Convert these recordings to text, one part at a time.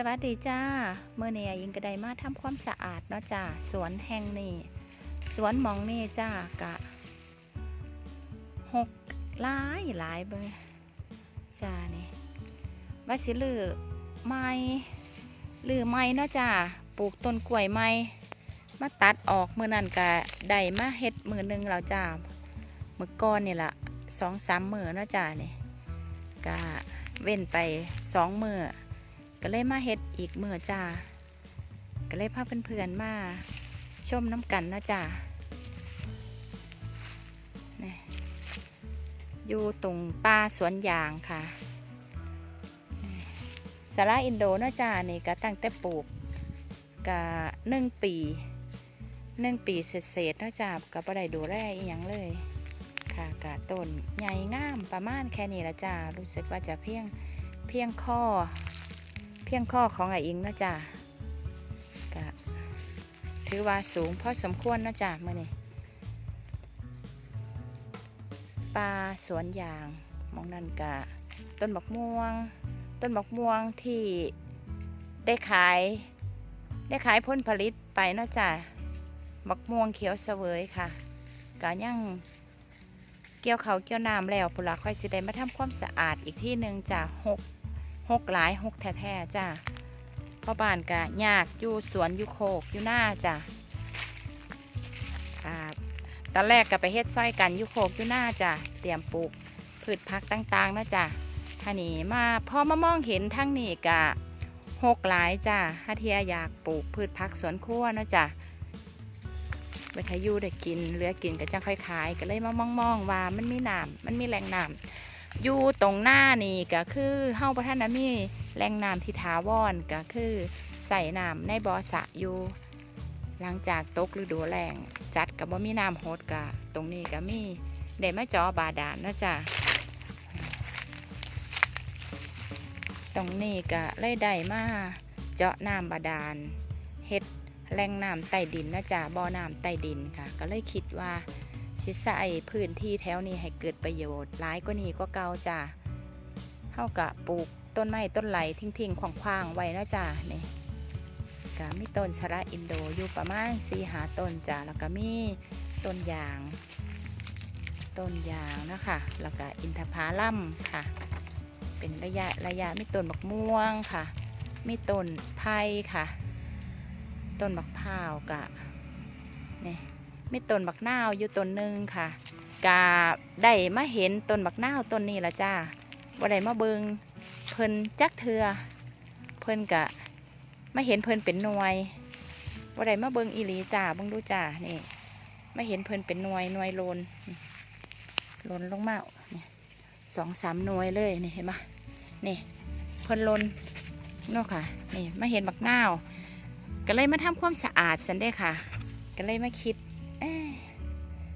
สวัสดีจ้าเมื่อเนี่ยยิงกระไดมาทำความสะอาดเนาะจ้าสวนแห่งนี้สวนมองนี่จ้ากะหกหลายหลายเบงจ้านี่ว่าสิลือไม้ลือไม้เนาะจ้าปลูกต้นกล้วยไม้มาตัดออกมือนั่นกะได้มาเฮ็ดมือหนึงแล้วจ้ามือก้อนนี่ละสองสามมือเนาะจ้านี่กะเว้นไปสองมือ ก็เลยมาเฮ็ดอีกมือจ้าก็เลยพาเพื่อนๆมาชมน้ำกันนะจ้านี่อยู่ตรงป่าสวนยางค่ะสาระอินโดนะจ้านี่ก็ตั้งแต่ปลูกก็หนึ่งปีหนึ่งปีเศษๆนะจ้าก็บ่ได้ดูแลอีหยังเลยค่ะกะต้นใหญ่งามประมาณแค่นี้ละจ้ารู้สึกว่าจะเพียงเพียงข้อ เพียงข้อของไอ้อิงนะจ้ะก็ถือว่าสูงพอสมควรนาะจ้ะเมื่อนี้ปลาสวนยางมองนั่นกะต้นบักม่วง ต้นบักม่วงที่ได้ขาย ได้ขายผลผลิตไปนาะจ้ะบักม่วงเขียวเสวยค่ะกะยังเกี่ยวเขาเกี่ยวน้ำแล้วปุระค่อยสิได้มาทำความสะอาดอีกที่หนึ่งจ้ะหก หกหลายหกแท้ๆจ้าพ่อบ้านกะยากอยู่สวนอยู่โคกอยู่หน้าจ้าตอนแรกก็ไปเฮ็ดซ้อยกันอยู่โคกอยู่หน้าจ้าเตรียมปลูกพืชผักต่างๆนะจ้าท่านี้มาพอมามองเห็นทั้งนี้กะหกหลายจ้าถ้าเทียอยากปลูกพืชผักสวนครัวนะจ้าเวทายูได้กินเหลือกินก็จังค่อยขายก็เลยมามองๆว่ามันมีน้ำมันมีแหล่งน้ำ อยู่ตรงหน้านี่ก็คือเฮาพระท่านนะมีแหล่งน้ำที่ถาวรก็คือใส่น้ำในบ่อสะอยู่หลังจากตกฤดูแล้งจัดกับบ่มีน้ำโหดกะตรงนี้ก็มีได้มาจอบาดาลนะจ้ะตรงนี้ก็เลยได้มาเจาะน้ำบาดาลเฮ็ดแหล่งน้ำใต้ดินนะจ๊ะบ่อน้ำใต้ดินค่ะ ก็เลยคิดว่า สิใส่พื้นที่แถวนี้ให้เกิดประโยชน์หลายกว่านี้ก็เก่าจ้าเท่ากับปลูกต้นไม้ต้นไหลทิ้งๆขวางๆไว้นะจ้านี่ก็มีต้นชระอินโดอยู่ประมาณสี่หาต้นจ้าแล้วก็มีต้นยาง ต้นยางนะคะแล้วก็อินทผลัมค่ะ เป็นระยะระยะมีต้นบักม่วงค่ะ มีต้นไผ่ค่ะ ต้นบักพร้าวกะนี่ มีต้นบักนาวอยู่ต้นหนึ่งค่ะกาได้มาเห็นต้นบักนาวต้นนี้ละจ้าบ่ได้มาเบิงเพิ่นจักเทือเพิ่นกะมาเห็นเพิ่นเป็นหน่วยบ่ได้มาเบิงอีหลีจ้าเบิงดูจ้านี่มาเห็นเพิ่นเป็นหน่วยหน่วยโลนโลนลงมานี่สองสามหน่วยเลยนี่เห็นปะนี่เพิ่นโลนเนาะค่ะนี่มาเห็นบักนาวก็เลยมาทำความสะอาดสันเด้ค่ะ ก็เลยมาคิด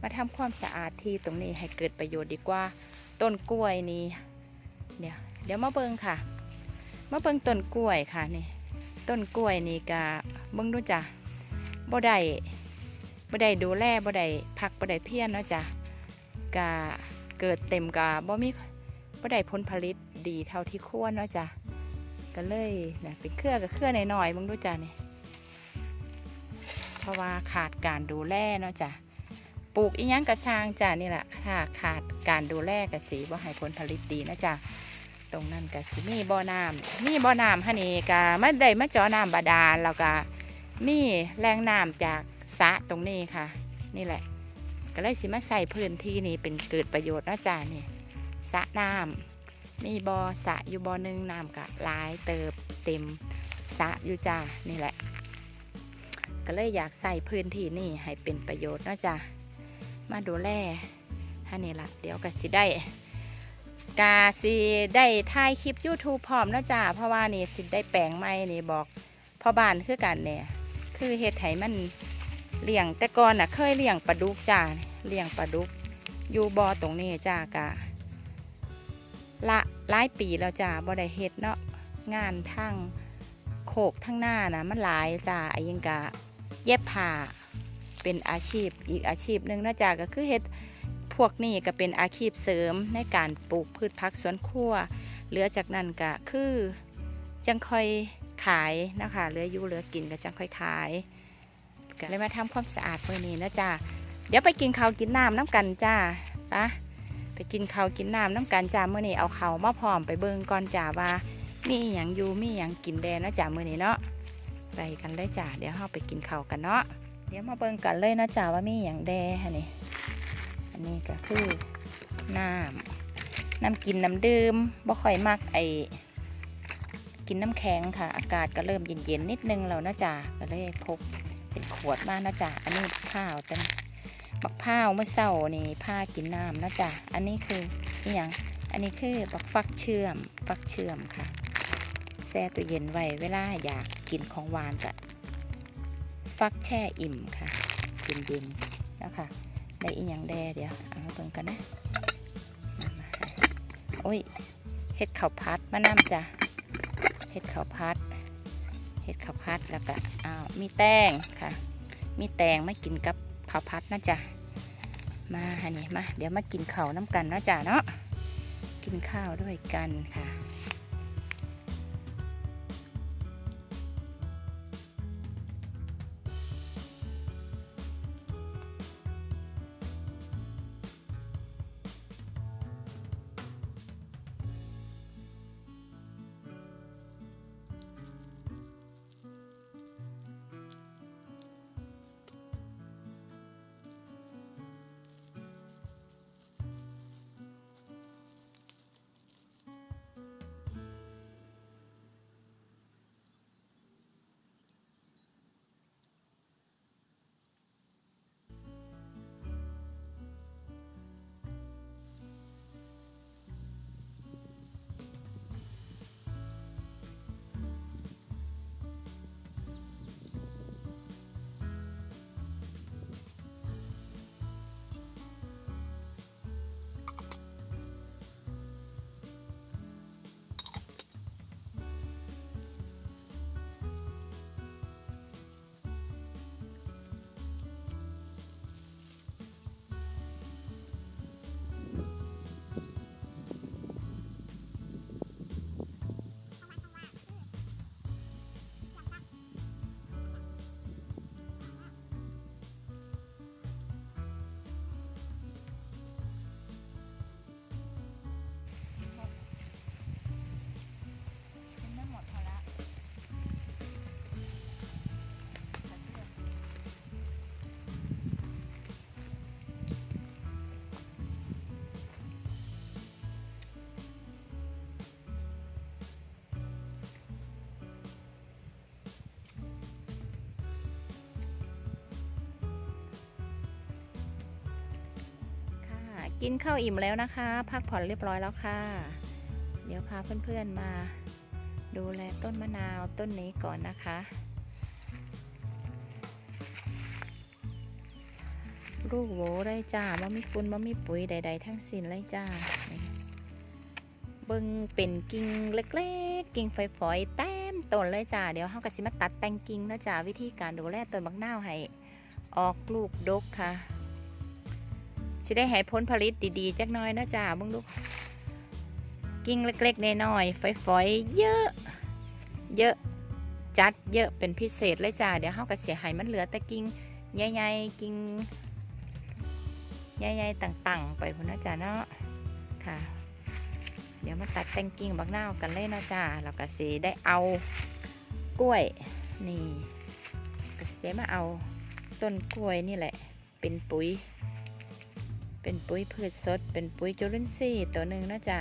มาทำความสะอาดที่ตรงนี้ให้เกิดประโยชน์ดีกว่า ต้นกล้วยนี้ เดี๋ยวเดี๋ยวมาเบิงค่ะ มาเบิงต้นกล้วยค่ะนี่ต้นกล้วยนี่กะเบิงดูจ้ะบ่ได้บ่ได้ดูแลบ่ได้พักบ่ได้เพี้ยนเนาะจ้ะกะเกิดเต็มกะบ่มีบ่ได้ผลผลิตดีเท่าที่ควรเนาะจ้ะก็เลยนะเป็นเครือกับเครือหน่อยๆเบิงดูจ้ะนี่ เพราะว่าขาดการดูแลเนาะจ้ะปลูกอีหยังกระชางจ้ะนี่แหละถ้าขาดการดูแลกระสีบ่ให้ผลผลิตดีนะจ้ะตรงนั้นกระสีมีบ่อน้ำมีบ่อน้ำฮะนี่กะมาได้มาจาะน้ำบาดาลแล้วก็มีแรงน้ำจากสะตรงนี้ค่ะ นี่แหละ ก็เลยสิมาใส่พื้นที่นี่เป็นเกิดประโยชน์นะจ้ะนี่สะน้ำมีบ่อสะอยู่บ่อหนึงน้ำกะหลายเติบเต็มสะอยู่จ้ะนี่แหละ ก็เลยอยากใส่พื้นที่นี่ให้เป็นประโยชน์นะจ้ะมาดูแลท่านี่ละเดี๋ยวก็สิได้กาสิได้ถ่ายคลิป YouTube พร้อมนะจ้ะเพราะว่านี่สิได้แปลงใหม่นี่บอกพ่อบ้านคือกันเนี่ยคือเฮ็ดไถมันเลี้ยงแต่ก่อนน่ะเคยเลี้ยงปลาดุกจ้าเลี้ยงปลาดุกอยู่บ่อตรงนี้จ้ากะละหลายปีแล้วจ้าบ่ได้เฮ็ดเนาะงานทั้งโขกทั้งหน้านะมันหลายจ้าไอ้ยังกะ เย็บผ้าเป็นอาชีพอีกอาชีพหนึ่งนะจ๊ะก็คือเฮ็ดพวกนี้ก็เป็นอาชีพเสริมในการปลูกพืชผักสวนครัวเหลือจากนั้นก็คือจังค่อยขายนะคะเหลืออยู่เหลือกินก็จังค่อยขายก็เลยมาทำความสะอาดมื้อนี้นะจ้าเดี๋ยวไปกินข้าวกินน้ำน้ำกันจ้าปะไปกินข้าวกินน้ำน้ำกันจ้ามื้อนี้เอาข้าวมาพร้อมไปเบิ่งก่อนจ้าว่ามีอย่างอยู่มีอย่างกินแดนะจ้ามื้อนี้เนาะ ไปกันเลยจ้าเดี๋ยวเราไปกินข้าวกันเนาะเดี๋ยวมาเบิ่งกันเลยนะจ้าว่ามีอย่างแดฮะนี่อันนี้ก็คือน้ำน้ำกินน้ำดื่มบ่ค่อยมักไอกินน้ำแข็งค่ะ อากาศก็เริ่มเย็นๆนิดนึงแล้วนะจ๊ะก็เลยพกเป็นขวดมานะจ๊ะอันนี้ข้าวแต่บักพ้าวเมื่อเช้านี่ผ้ากินน้ำนะจ๊ะอันนี้คืออย่างอันนี้คือบักฟักเชื่อมฟักเชื่อมค่ะแช่ตัวเย็นไว้เวลาอยาก กินของหวานก็ฟักแช่อิ่มค่ะเย็นๆนะคะได้อีกอย่างแดเดี๋ยวเอามาเบิ่งกันนะโอ้ยเห็ดข้าวพัดมะน้ำจ้ะเห็ดข้าวพัดเห็ดข้าวพัดแล้วก็อ้าวมีแตงค่ะ มีแตงไมากินกับข้าวพัดนะจ๊ะมาฮะนี่มาเดี๋ยวมากินข้าวน้ำกันนะจ๊ะเนาะกินข้าวด้วยกันค่ะ กินข้าวอิ่มแล้วนะคะ พักผ่อนเรียบร้อยแล้วค่ะ เดี๋ยวพาเพื่อนๆมา ดูแลต้นมะนาวต้นนี้ก่อนนะคะ ลูกโหวได้จ้าบ่มีฝุ่นบ่มีปุ๋ยใด ๆ ทั้งสิ้นเลยจ้าเบิ่งเป็นกิ่งเล็กๆ กิ่งฝอยๆแต้มต้นเลยจ้าเดี๋ยวเฮาก็สิมาตัดแต่งกิ่งนะจ้าวิธีการดูแลต้นบักนาวให้ออกลูกดกค่ะ สิได้ให้ผลผลิตดีๆจักน้อยนะจ๊ะเบิ่งดูกิ่งเล็กๆน้อยๆฝอยๆเยอะ เยอะจัดเยอะเป็นพิเศษเลยจ้าเดี๋ยวเฮาก็เสียหายมันเหลือแต่กิ่งใหญ่ๆกิ่งใหญ่ๆต่างๆ ไปพุ่นนะจ๊ะเนาะค่ะ เดี๋ยวมาตัดแต่งกิ่งบักนาวกันเลยนะจ๊ะแล้วก็สิได้เอากล้วยนี่ก็สิได้มาเอาต้นกล้วยนี่แหละ เป็นปุ๋ย เป็นปุ๋ยพืชสด เป็นปุ๋ยจุลินทรีย์ตัวหนึ่งนะจ๊ะ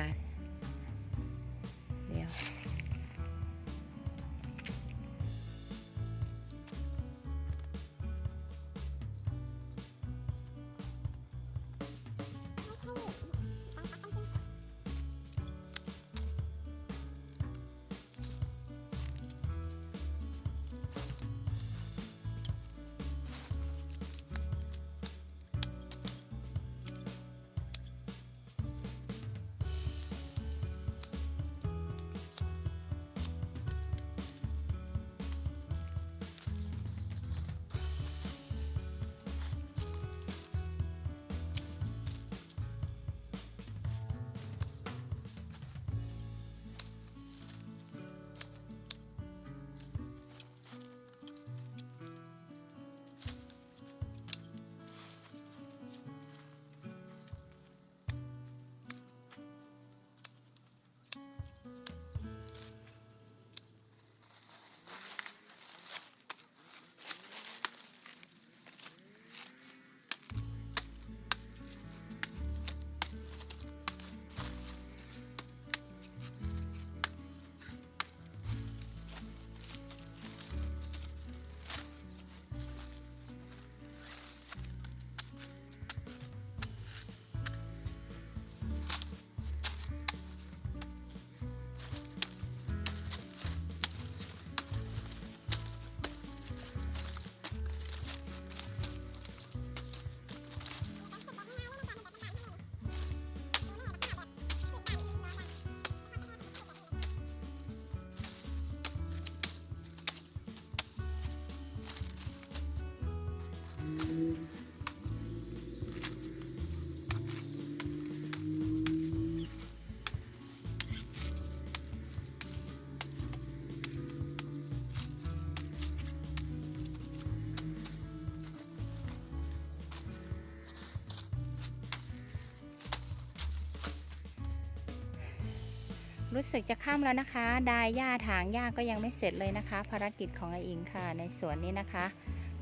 รู้สึกจะค่ำแล้วนะคะ ดายหญ้าถางหญ้าก็ยังไม่เสร็จเลยนะคะ ภารกิจของไออิงค่ะ ในสวนนี้นะคะ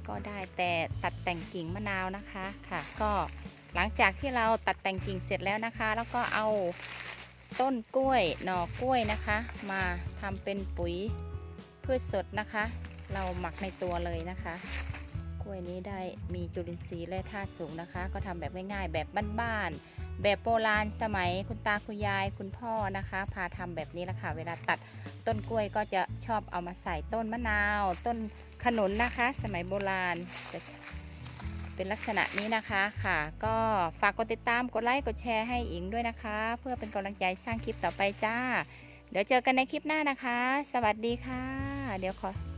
ก็ได้แต่ตัดแต่งกิ่งมะนาวนะคะค่ะ ก็หลังจากที่เราตัดแต่งกิ่งเสร็จแล้วนะคะ แล้วก็เอาต้นกล้วยหน่อกล้วยนะคะ มาทำเป็นปุ๋ยพืชสดนะคะ เราหมักในตัวเลยนะคะ กล้วยนี้ได้มีจุลินทรีย์และธาตุสูงนะคะ ก็ทำแบบง่ายๆแบบบ้านๆ แบบโบราณสมัยคุณตาคุณยายคุณพ่อนะคะ พาทำแบบนี้ละค่ะ เวลาตัดต้นกล้วยก็จะชอบเอามาใส่ต้นมะนาว ต้นขนุนนะคะ สมัยโบราณจะเป็นลักษณะนี้นะคะค่ะ ก็ฝากกดติดตามกดไลค์กดแชร์ให้อิงด้วยนะคะ เพื่อเป็นกำลังใจสร้างคลิปต่อไปจ้า เดี๋ยวเจอกันในคลิปหน้านะคะ สวัสดีค่ะ เดี๋ยวขอ